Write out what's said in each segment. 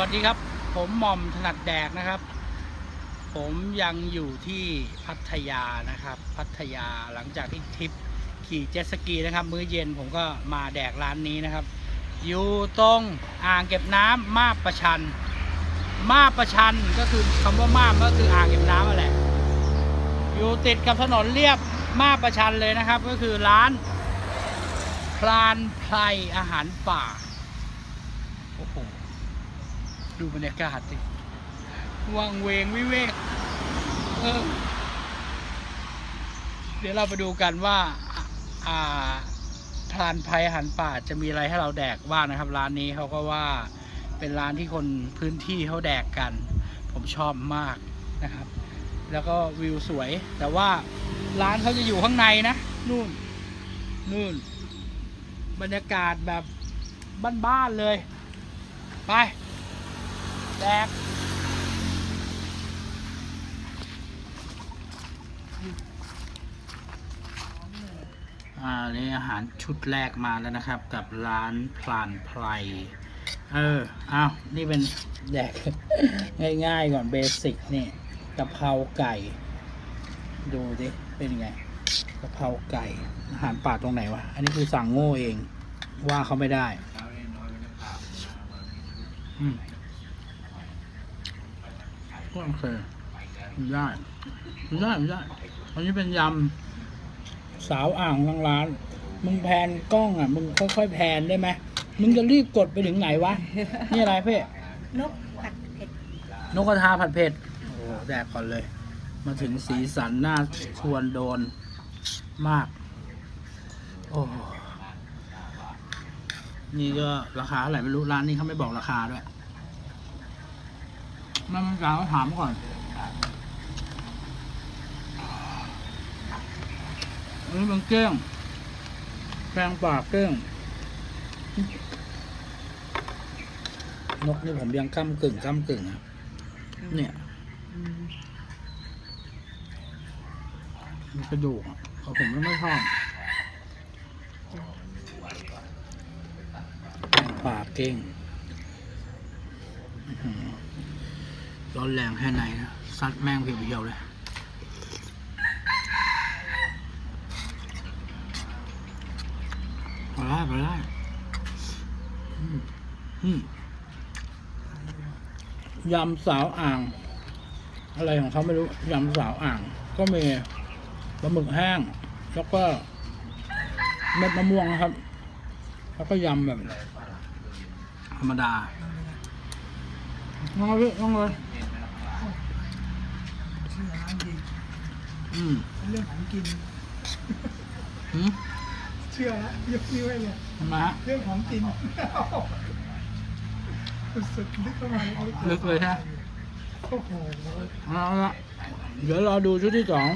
วัสดีครับ ผมหม่อมถนัดแดกนะครับ ผมยังอยู่ที่พัทยานะครับ พัทยาหลังจากที่ทริปขี่เจ็ตสกีนะครับ มื้อเย็นผมก็มาแดกร้านนี้นะครับ อยู่ตรงอ่างเก็บน้ำมาบประชัน มาบประชันก็คือคำว่ามาบก็คืออ่างเก็บน้ำนั่นแหละ อยู่ติดกับถนนเรียบมาบประชันเลยนะครับ ก็คือร้านพลานไพรอาหารป่าโอ้โห ดูบรรยากาศดิวังเวงวิเวกเออเดี๋ยวเราไปดูกันว่า อ่าพลานไพรอาหารป่าจะมีอะไรให้เราแดกบ้างนะครับ ร้านนี้เขาก็ว่าเป็นร้านที่คนพื้นที่เขาแดกกัน ผมชอบมากนะครับ แล้วก็วิวสวย แต่ว่าร้านเขาจะอยู่ข้างในนะนู่นนู่น บรรยากาศแบบบ้านๆเลย ไป แดกอ่านี่อาหารชุดแรกมาแล้วนะครับ กับร้านพลานไพรเออเอานี่เป็นแดก ง่ายๆก่อนเบสิกนี่กะเพราไก่ ดูดิ เป็นไงกะเพราไก่ อาหารป่าตรงไหนวะ อันนี้คือสั่งโง่เอง ว่าเขาไม่ได้อืม โอเคได้ได้ได้อันนี้เป็นยำสาวอ่างทางร้าน มึงแพนกล้องอะ มึงค่อยๆแพนได้ไหมมึงจะรีบกดไปถึงไหนวะ นี่อะไรเพ่นกผัดเผ็ด นกกระทาผัดเผ็ด โอ้โหแดกก่อนเลย มาถึงสีสันน่าชวนโดนมาก โอ้โหนี่ก็ราคาเท่าไหร่ไม่รู้ร้านนี้เขาไม่บอกราคาด้วย แม่มันกล่าวถามก่อนอันนี้เป็นเก้งแปลงปากเก้งนกนี่ผมยังก้ากึ่งก้ากึ่งอะเนี่ยมีกระดูกอะเขาผมไม่ชอบแป้งปากเก่งอื้อหือ ร้อนแรงแค่ไหนนะซัดแม่งเพียวๆเลยไปได้ไปได้ยำสาวอ่าง อะไรของเขาไม่รู้ ยำสาวอ่าง ก็มีปลาหมึกแห้ง แล้วก็เม็ดมะม่วงนะครับ แล้วก็ยำแบบ ธรรมดาน้องเลยพี่น้องเลย ชื่อร้านดี อืมเรื่องของกิน หืมเชื่อแล้วยกนิ้วให้เลยทำไมฮะเรื่องของกินสุดๆลึกเข้ามาลึกเลยใช่ไหมโอ้โหเอาละเดี๋ยวรอดูชุดที่สอง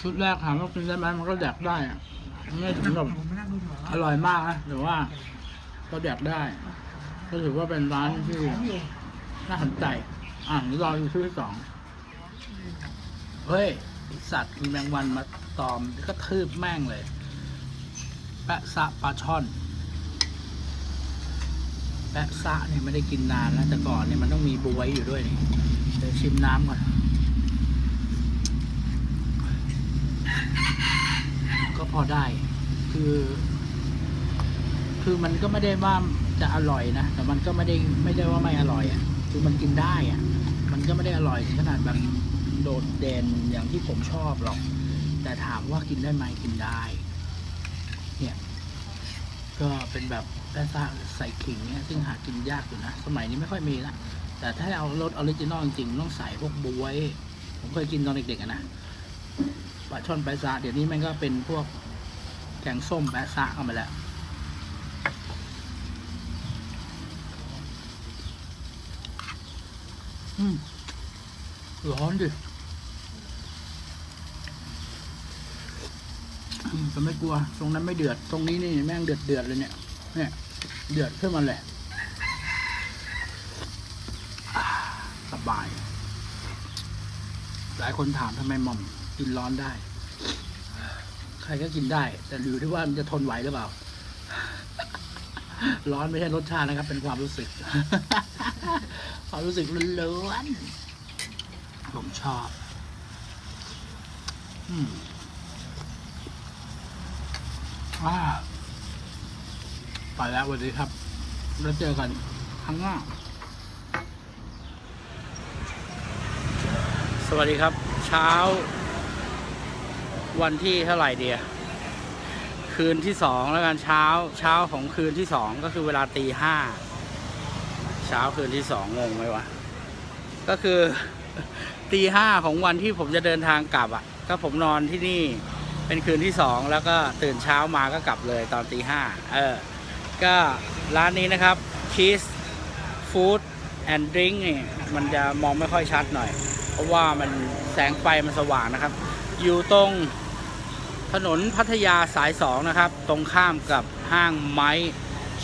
ชุดแรกถามว่ากินได้ไหมมันก็แดกได้อะไม่ถึงกับผมไม่นั่งดูหรออร่อยมากนะแต่ว่าก็แดกได้ ก็ถือว่าเป็นร้านที่ของอยู่น่าสนใจ อะเดี๋ยวรอดูชุดที่สอง เฮ้ยไอสัตว์มีแมงวันมาตอมก็ทืบแม่งเลย แปะซะปลาช่อน แปะซะเนี่ยไม่ได้กินนานแล้วแต่ก่อนเนี่ยมันต้องมีบวยอยู่ด้วยนี่เดี๋ยวชิมน้ำก่อน ก็พอได้ คือ คือมันก็ไม่ได้ว่าจะอร่อยนะ แต่มันก็ไม่ได้ไม่ได้ว่าไม่อร่อยอะ คือมันกินได้อะ มันก็ไม่ได้อร่อยถึงขนาดแบบ โดดเด่นอย่างที่ผมชอบหรอก แต่ถามว่ากินได้ไหมกินได้ เนี่ย ก็เป็นแบบแป้ซ่าใส่ขิงเนี่ยซึ่งหากินยากอยู่นะ สมัยนี้ไม่ค่อยมีละแต่ถ้าเอารสออริจินอลจริงๆต้องใส่พวกบวย ผมเคยกินตอนเด็กๆนะปลาช่อนแปะซะเดี๋ยวนี้มันก็เป็นพวกแกงส้มแปะซะเข้ามาแล้วอืมร้อนดิอืม แต่ไม่กลัว ตรงนั้นไม่เดือด ตรงนี้นี่แม่งเดือดเดือดเลยเนี่ย เนี่ย เดือดขึ้นมาเลยสบาย หลายคนถามทำไมหม่อมกินร้อนได้ ใครก็กินได้ แต่อยู่ที่ว่ามันจะทนไหวหรือเปล่า ร้อนไม่ใช่รสชาตินะครับ เป็นความรู้สึก ความรู้สึกล้วนๆผมชอบ อืม ไปแล้วสวัสดีครับ แล้วเจอกันครั้งหน้า สวัสดีครับ เช้า วันที่เท่าไหร่เดียคืนที่สองแล้วกันเช้า เช้าของคืนที่สองก็คือเวลาตีห้าเช้าคืนที่สองงงไหมวะ ก็คือตีห้าของวันที่ผมจะเดินทางกลับอะ ก็ผมนอนที่นี่ เป็นคืนที่สองแล้วก็ตื่นเช้ามาก็กลับเลยตอนตีห้าเออ ก็ร้านนี้นะครับ Kiss Food and Drink นี่มันจะมองไม่ค่อยชัดหน่อย เพราะว่ามันแสงไฟมันสว่างนะครับ อยู่ตรงถนนพัทยาสาย 2 นะครับ ตรงข้ามกับห้างไม้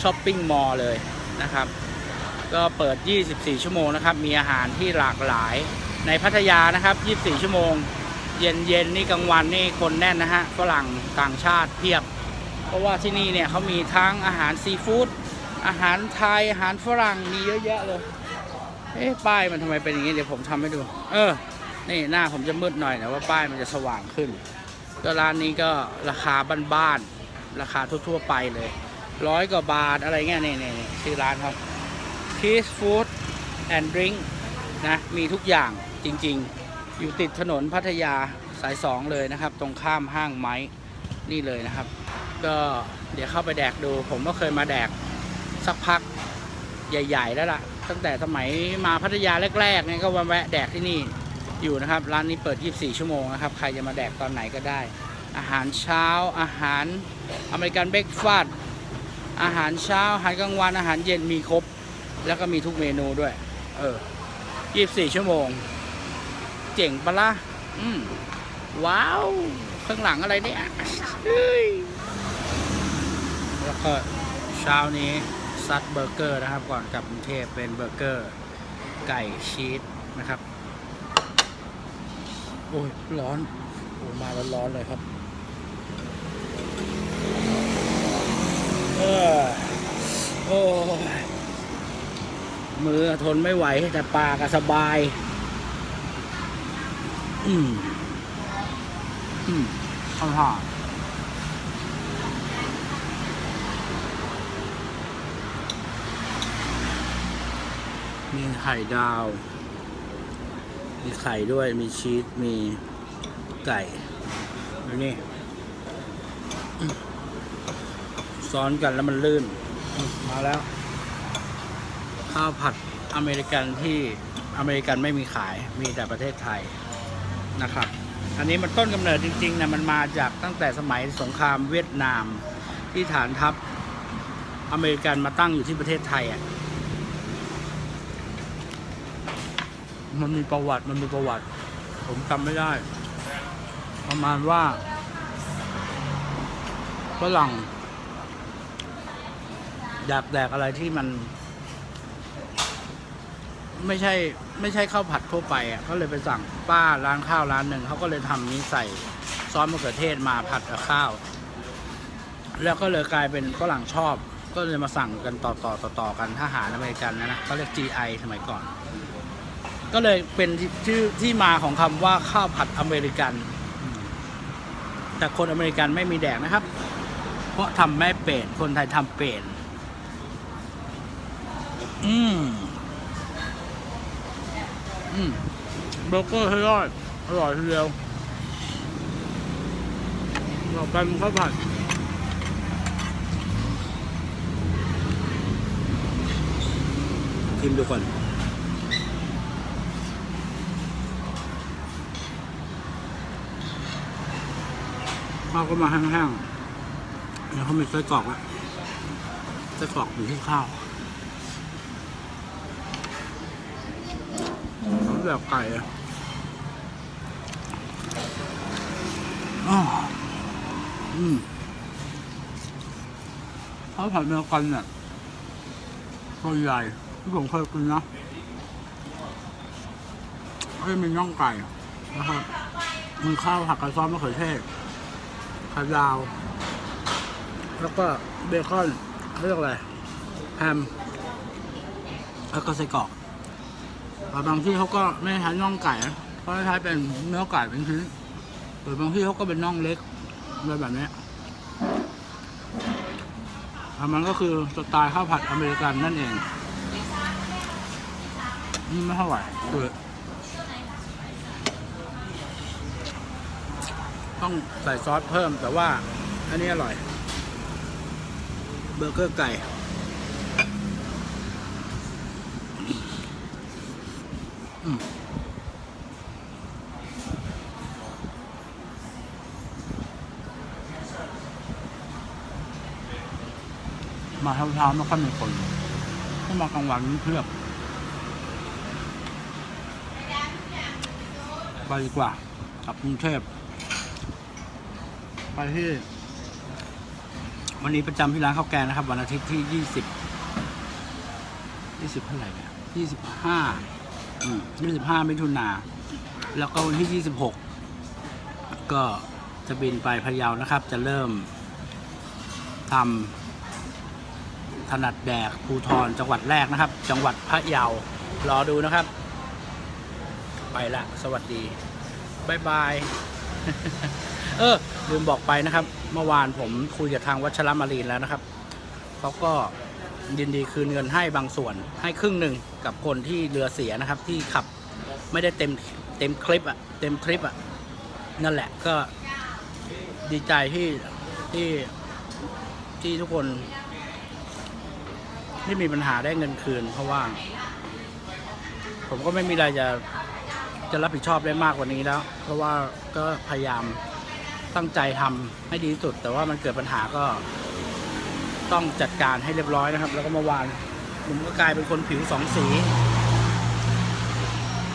ช้อปปิ้งมอลล์เลยนะครับ ก็เปิด 24 ชั่วโมงนะครับ มีอาหารที่หลากหลายในพัทยานะครับ 24 ชั่วโมง เย็นเย็นๆนี่กลางวันนี่คนแน่นนะฮะฝรั่งต่างชาติเพียบ เพราะว่าที่นี่เนี่ยเขามีทั้งอาหารซีฟู้ดอาหารไทยอาหารฝรั่งมีเยอะแยะเลย เอ๊ะป้ายมันทำไมเป็นอย่างนี้เดี๋ยวผมทำให้ดู เออ นี่หน้าผมจะมืดหน่อยแต่ว่าป้ายมันจะสว่างขึ้นก็ร้านนี้ก็ราคาบ้านๆราคาทั่วๆไปเลยร้อยกว่าบาทอะไรเงี้ยนี่นี่นี่ชื่อร้านครับ Kiss Food and Drink นะมีทุกอย่างจริง ๆ อยู่ติดถนนพัทยาสายสองเลยนะครับ ตรงข้ามห้างไม้นี่เลยนะครับ ก็เดี๋ยวเข้าไปแดกดู ผมก็เคยมาแดกสักพักใหญ่ ๆ แล้วล่ะ ตั้งแต่สมัยมาพัทยาแรกๆเนี่ยก็มาแวะแดกที่นี่อยู่นะครับ ร้านนี้เปิด 24 ชั่วโมงนะครับ ใครจะมาแดกตอนไหนก็ได้ อาหารเช้าอาหารอเมริกันเบรกฟาสต์อาหารเช้า อาหารกลางวันอาหารเย็นมีครบ แล้วก็มีทุกเมนูด้วย เออ 24 ชั่วโมง เจ๋งปะละ่ะอืมว้าวข้างหลังอะไรเนี่ยเฮ้ยแล้วก็เช้านี้ซัดเบอร์เกอร์นะครับก่อนกลับกรุงเทพเป็นเบอร์เกอร์ ไก่ชีสนะครับ โอ้ยร้อนโอ้มาร้อนเลยครับเออโอ้ยมือทนไม่ไหวแต่ปากสบาย อืม อืมอร่อยมีไข่ดาว มีไข่ด้วย มีชีส มีไก่ดูนี่ ซ้อนกันแล้วมันลื่น มาแล้ว ข้าวผัดอเมริกันที่อเมริกันไม่มีขาย มีแต่ประเทศไทย นะครับ อันนี้มันต้นกำเนิดจริงๆนะมันมาจากตั้งแต่สมัยสงครามเวียดนาม ที่ฐานทัพอเมริกันมาตั้งอยู่ที่ประเทศไทยอะมันมีประวัติมันมีประวัติ ผมจำไม่ได้ ประมาณว่าฝรั่งอยากแดกอะไรที่มัน ไม่ใช่ไม่ใช่ข้าวผัดทั่วไปอะเขาเลยไปสั่งป้าร้านข้าวร้านหนึ่งเขาก็เลยทำนี้ใส่ซอสมะเขือเทศมาผัดกับข้าว แล้วก็เลยกลายเป็นฝรั่งชอบ ก็เลยมาสั่งกันต่อต่อต่อต่อกันทหารอเมริกันนะนะเขาเรียก GI สมัยก่อน ก็เลยเป็นชื่อที่มาของคำว่าข้าวผัดอเมริกัน แต่คนอเมริกันไม่มีแดกนะครับ เพราะทำไม่เป็นคนไทยทำเป็นอืม อืมเบอร์เกอร์ให้รอดอร่อยทีเดียวต่อไปมันข้าวผัดชิมดูก่อนข้าวก็มาแห้งๆแล้วเขามีไส้กรอกอะไส้กรอกอยู่ที่ข้าวเขา แบบไก่อะอืมข้าวผัดเนื้อกันเนี่ยตัวใหญ่ที่ผมเคยกินนะก็จะมีน่องไก่นะครับมีข้าวผัดกระซ้อมมะเขือเทศไข่ดาว แล้วก็เบคอนเขาเรียกอะไรแฮมแล้วก็ไส้กรอก แต่บางที่เขาก็ไม่ใช้น่องไก่เขาใช้เป็นเนื้อไก่เป็นชิ้นหรือบางที่เขาก็เป็นน่องเล็กอะไรแบบนี้อะมันก็คือสไตล์ข้าวผัดอเมริกันนั่นเองไม่เท่าไหร่คือต้องใส่ซอสเพิ่มแต่ว่า อันนี้อร่อย เบอร์เกอร์ไก่ อืมมาเช้าไม่ค่อยมีคนถ้ามากลางวันนี่เพียบไปดีกว่ากับกรุงเทพไปที่ วันนี้ประจำที่ร้านข้าวแกงนะครับ วันอาทิตย์ที่ยี่สิบยี่สิบเท่าไหร่เนี่ยยี่สิบห้ายี่สิบห้ามิถุนาแล้วก็วันที่ยี่สิบหกก็จะบินไปพะเยานะครับ จะเริ่มทำ ถนัดแดกภูทรจังหวัดแรกนะครับ จังหวัดพะเยารอดูนะครับ ไปละสวัสดีบายบายเออลืมบอกไปนะครับ เมื่อวานผมคุยกับทางวัชรมารีนแล้วนะครับเขาก็ยินดีคืนเงินให้บางส่วนให้ครึ่งหนึ่งกับคนที่เรือเสียนะครับ ที่ขับไม่ได้เต็มเต็มคลิปอะเต็มทริปอะนั่นแหละก็ดีใจที่ที่ที่ทุกคน ที่มีปัญหาได้เงินคืน เพราะว่า ผมก็ไม่มีอะไรจะจะรับผิดชอบได้มากกว่านี้แล้ว เพราะว่าก็พยายามตั้งใจทำให้ดีที่สุด แต่ว่ามันเกิดปัญหาก็ต้องจัดการให้เรียบร้อยนะครับ แล้วก็เมื่อวานผมก็กลายเป็นคนผิวสองสี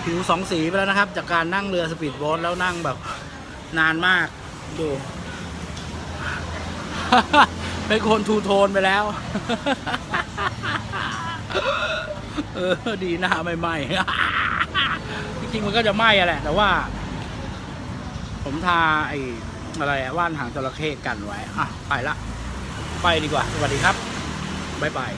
ผิวสองสีไปแล้วนะครับ จากการนั่งเรือสปีดโบ๊ทแล้วนั่งแบบนานมากดู เป็นคนทูโทนไปแล้ว เออ ดีหน้าไม่ไหมจริงๆมันก็จะไหม้อะแหละ แต่ว่า ผมทาไอ้อะไรอะว่านหางจระเข้กันไว้ อะ ไปละ ไปดีกว่า สวัสดีครับ บ๊ายบาย